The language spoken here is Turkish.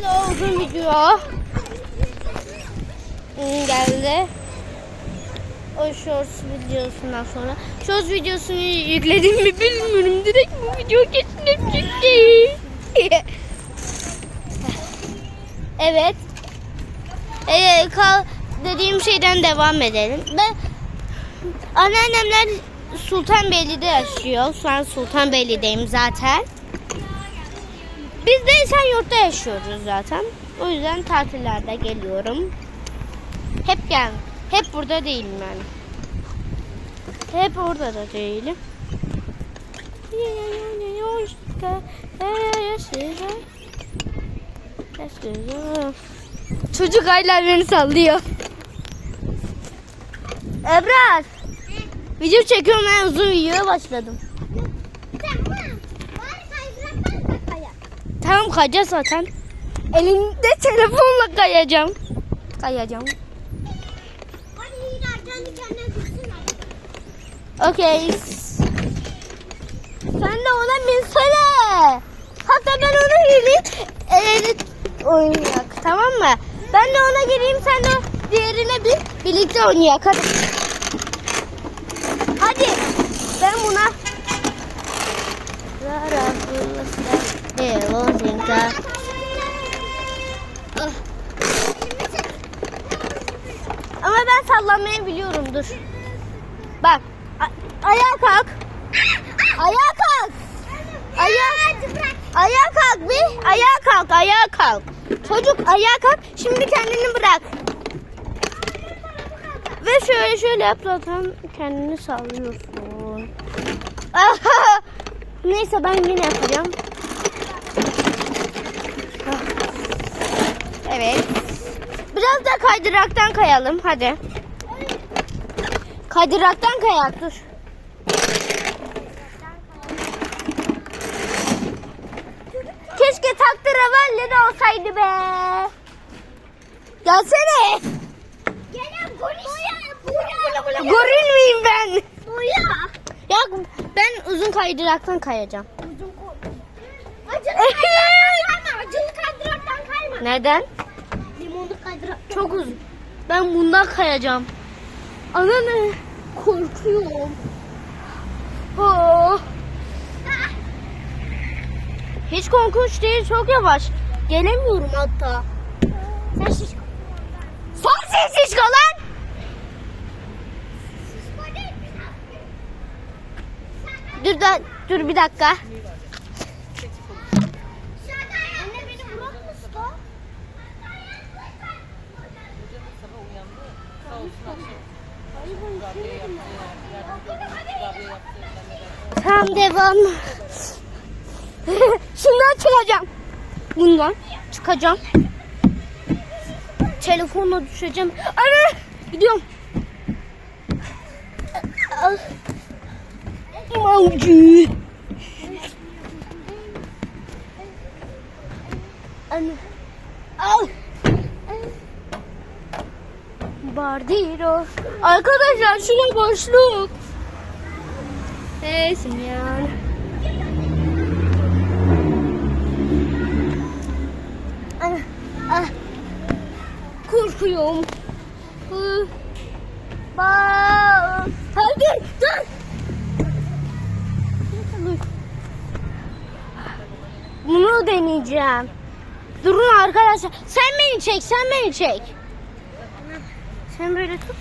Uzun video Hmm, geldi. O shorts videosundan sonra. Shorts videosunu yükledim mi bilmiyorum. Direkt bu video kesinlikle çıktı. evet. Ee, kal dediğim şeyden devam edelim. Ben anneannemler Sultanbeyli'de yaşıyor. Şu an Sultanbeyli'deyim zaten. Biz de Esenyurt'ta yaşıyoruz zaten. O yüzden tatillerde geliyorum. Hep gel. Hep burada değilim yani. Hep orada da değilim. Çocuk aylar beni sallıyor. Ebrar. Video çekiyorum ben uzun videoya başladım. Kayacağız zaten. Elimde telefonla kayacağım. Kayacağım. Okey. Sen de ona binsene. Hatta ben ona gireyim. Evet. Oynayak tamam mı? Ben de ona gireyim sen de diğerine bir birlikte oynayak hadi. Hadi. Ben buna Ah. Ama ben sallamayı biliyorum dur. Bak. ayağa kalk. Ayağa kalk. Ayağa, ayağa kalk bir. Ayağa kalk. Ayağa kalk. Çocuk ayağa kalk. Şimdi kendini bırak. Ve şöyle şöyle yap zaten kendini sallıyorsun. Neyse ben yine yapacağım. Evet. Biraz da kaydıraktan kayalım hadi. Kaydıraktan kayak dur. Keşke taktiravalli de olsaydı be. Gelsene. Goril miyim ben? Ya ben uzun kaydıraktan kayacağım. Acılı kaydıraktan kayma. Neden? Çok uzun. Ben bundan kayacağım. Anne korkuyorum. Oh. Hiç korkunç değil çok yavaş. Gelemiyorum hatta. Sen şiş. Son ses şişko lan. Dur da dur bir dakika. Tamam devam. Şundan çıkacağım. Bundan çıkacağım. Telefonla düşeceğim. Ana gidiyorum. Al. Mavcu. Anne. Al. Bardiro. Arkadaşlar şuna boşluk. Hey ah. Korkuyorum. Hı. Ba- Hadi dur. Bunu deneyeceğim. Durun arkadaşlar. Sen beni çek, sen beni çek. Sen böyle tut.